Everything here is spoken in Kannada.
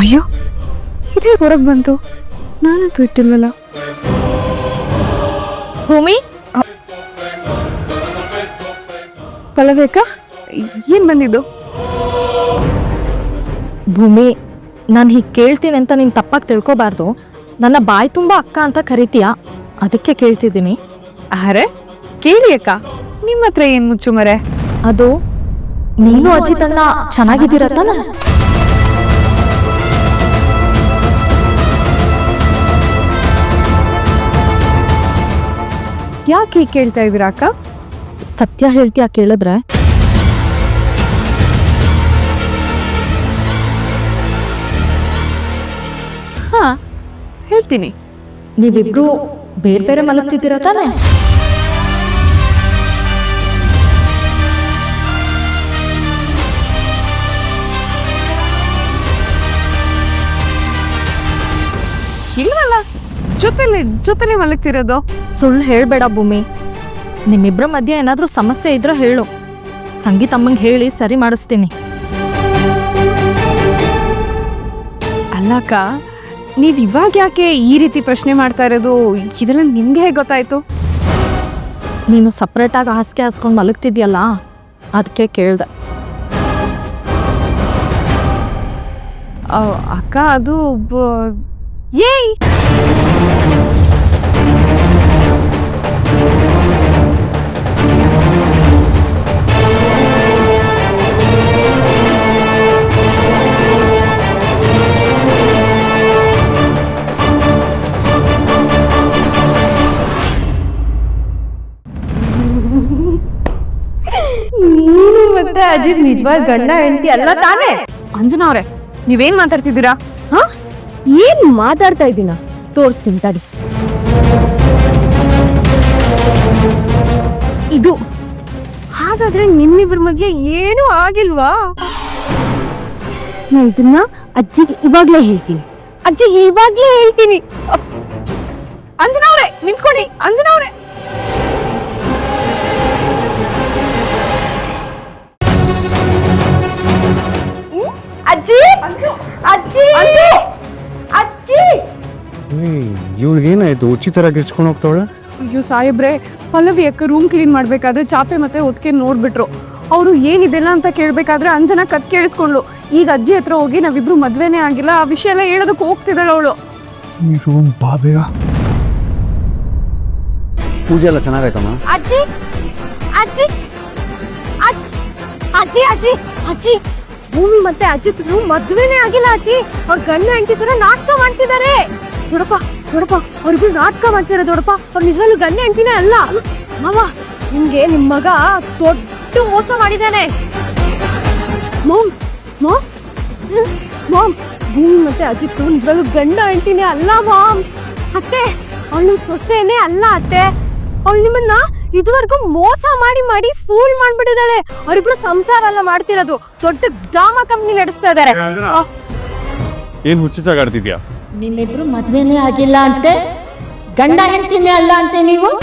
ಅಯ್ಯೋ ಇದೇ ಹೊರಗೆ ಬಂತು. ನಾನಂತೂ ಇಟ್ಟಿಲ್ವಲ್ಲ ಭೂಮಿ? ಪಲವೇಕ ಏನು ಬಂದಿದ್ದು? ಭೂಮಿ ನಾನು ಹೀಗೆ ಕೇಳ್ತೀನಿ ಅಂತ ನೀನು ತಪ್ಪಾಗಿ ತಿಳ್ಕೊಬಾರ್ದು. ನನ್ನ ಬಾಯಿ ತುಂಬ ಅಕ್ಕ ಅಂತ ಕರಿತೀಯ? ಅದಕ್ಕೆ ಕೇಳ್ತಿದ್ದೀನಿ. ಅರೆ ಕೇಳಿ ಅಕ್ಕ. ನಿಮ್ಮ ಹತ್ರ ಏನು ಮುಚ್ಚು ಮರೆ ಅದು ನೀನು ಅಜಿತಣ್ಣ ಚೆನ್ನಾಗಿದ್ದೀರ ತಾನೆ? ಯಾಕೆ ಕೇಳ್ತಾ ಇದ್ದೀರಾ ಅಕ್ಕ? ಸತ್ಯ ಹೇಳ್ತೀಯಾ ಕೇಳಿದ್ರೆ? ಹಾ ಹೇಳ್ತೀನಿ. ನೀವಿಬ್ರು ಬೇರೆ ಬೇರೆ ಮಲಗ್ತಿದ್ದೀರಾ ತಾನೆ? ಜೊತೆಲೆ ಜೊತೆಲಿ ಮಲಗ್ತಿರೋದು? ಸುಳ್ಳು ಹೇಳಬೇಡ ಭೂಮಿ. ನಿಮ್ಮಿಬ್ಬರ ಮಧ್ಯೆ ಏನಾದರೂ ಸಮಸ್ಯೆ ಇದ್ರೆ ಹೇಳು. ಸಂಗೀತ ಅಮ್ಮಂಗೆ ಹೇಳಿ ಸರಿ ಮಾಡಿಸ್ತೀನಿ. ಅಲ್ಲಕ್ಕ ನೀವು ಇವಾಗ ಯಾಕೆ ಈ ರೀತಿ ಪ್ರಶ್ನೆ ಮಾಡ್ತಾ ಇರೋದು? ಇದೆಲ್ಲ ನಿಮಗೆ ಹೇಗೆ ಗೊತ್ತಾಯ್ತು? ನೀನು ಸಪ್ರೇಟಾಗಿ ಹಾಸಿಗೆ ಹಾಸ್ಕೊಂಡು ಮಲಗ್ತಿದ್ಯಲ್ಲ? ಅದಕ್ಕೆ ಕೇಳ್ದೆ. ಅಕ್ಕ ಅದು ಬ- ಏಯ್! ನೀನು ಮತ್ತೆ ಅಜಿತ್ ನಿಜವಾದ ಗಂಡ ಹೆಂಡತಿ ಅಲ್ಲ ತಾನೇ? ಅಂಜನಾ ಅವ್ರೆ ನೀವೇನ್ ಮಾತಾಡ್ತಿದ್ದೀರಾ? ಹಾ? ಏನ್ ಮಾತಾಡ್ತಾ ಇದ್ದೀನ? ತೋರಿಸ್ತೀನಿ ತಡಿ. ಇದು, ಹಾಗಾದ್ರೆ ನಿಮ್ಮಿಬ್ಬರ ಮಧ್ಯೆ ಏನೂ ಆಗಿಲ್ವಾ? ನಾನು ಇದನ್ನ ಅಜ್ಜಿಗೆ ಇವಾಗ್ಲೇ ಹೇಳ್ತೀನಿ. ಅಜ್ಜಿ ಇವಾಗ್ಲೇ ಹೇಳ್ತೀನಿ. ಅಪ್- ಅಂಜನಾ ಅವ್ರೆ ನಿಂತ್ಕೊಳ್ಳಿ, ಅಂಜನವ್ರೆ. ಅಜ್ಜಿ ಅಜ್ಜಿ ಅಜ್ಜಿ. ಇವಳಿಗೇನಾಯ್ತು? ಉಚಿತರಾಗಿ ಇರ್ಸ್ಕೊಂಡು ಹೋಗ್ತಾವಳ? ಅಯ್ಯೋ ಸಾಹೇಬ್ರೆ ಪಲ್ಲವಿ ಅಕ್ಕ ರೂಮ್ ಕ್ಲೀನ್ ಮಾಡಬೇಕಾದ್ರೆ ಚಾಪೆ ಮತ್ತೆ ಹೊತ್ಕೆ ನೋಡ್ಬಿಟ್ರು. ಅವರು ಏನಿದೆಲ್ಲ ಅಂತ ಕೇಳ್ಬೇಕಾದ್ರೆ ಅಂಜನ ಕತ್ ಕೇಳಿಸ್ಕೊಂಡ್ಲು ಈಗ ಅಜ್ಜಿ ಹತ್ರ ಹೋಗಿ ನಾವಿಬ್ರು ಮದ್ವೆನೇ ಆಗಿಲ್ಲ ಆ ವಿಷಯ ಎಲ್ಲ ಹೇಳೋದಕ್ಕೆ ಹೋಗ್ತಿದ್ದಾಳೆ ಅವಳು. ಈ ರೂಮ್ ಬಾ ಬೇಗ. ಪೂಜೆ ಎಲ್ಲ ಚೆನ್ನಾಗಾಯ್ತಮ್ಮ? ಅಜ್ಜಿ ಅಜ್ಜಿ ಅಜ್ಜಿ ಅಜ್ಜಿ ಅಜ್ಜಿ ಅಜ್ಜಿ ಭೂಮಿ ಮತ್ತೆ ಅಜಿತ್ ಮದ್ವೆನೇ ಆಗಿಲ್ಲ ಅಜ್ಜಿ. ಅವ್ರ ಗಂಡ ಹೆಂಡತಿ ತರ ನಾಟಕ ಮಾಡ್ತಿದ್ದಾರೆ. ದೊಡಪ್ಪ ದೊಡಪ್ಪ ಅವ್ರಿಬ್ರು ನಾಟಕ ಮಾಡ್ತಾರೆ ದೊಡಪ್ಪ ಅವ್ರು ನಿಜವಾಗ್ಲೂ ಗಂಡ ಹೆಂಡತಿನೇ ಅಲ್ಲ? ಮಾವ ನಿಮ್ಗೆ ನಿಮ್ ಮಗ ದೊಡ್ಡ ಮೋಸ ಮಾಡಿದ್ದಾನೆ. Mom mom mom. ಭೂಮಿ ಮತ್ತೆ ಅಜಿತ್ ನಿಜವಾಗ್ಲೂ ಗಂಡ ಹೆಂಡತಿನೇ ಅಲ್ಲ ಮಾಮ್. ಅತ್ತೆ ಅವಳು ನಿಮ್ ಸೊಸೆನೇ ಅಲ್ಲ ಅತ್ತೆ. ಅವಳು ನಿಮ್ಮನ್ನ ಇದುವರೆಗೂ ಮೋಸ ಮಾಡಿ ಮಾಡಿ ಫೂಲ್ ಮಾಡ್ಬಿಟ್ಟಿದ್ದಾಳೆ. ಅವರಿಬ್ರು ಸಂಸಾರ ಎಲ್ಲ ಮಾಡ್ತಿರೋದು. ದೊಡ್ಡ ಡ್ರಾಮಾ ಕಂಪ್ನಿ ನಡೆಸ್ತಾ ಇದ್ದಾರೆ ಏನು ಹುಚ್ಚಿಸಾಗಾಡ್ತಿದ್ಯಾ ನಿಮ್ಮಿಬ್ರು ಮದ್ವೆನೇ ಆಗಿಲ್ಲ ಅಂತೆ. ಗಂಡ ಹೆಂಡ್ತಿನೇ ಅಲ್ಲ ಅಂತೆ ನೀವು?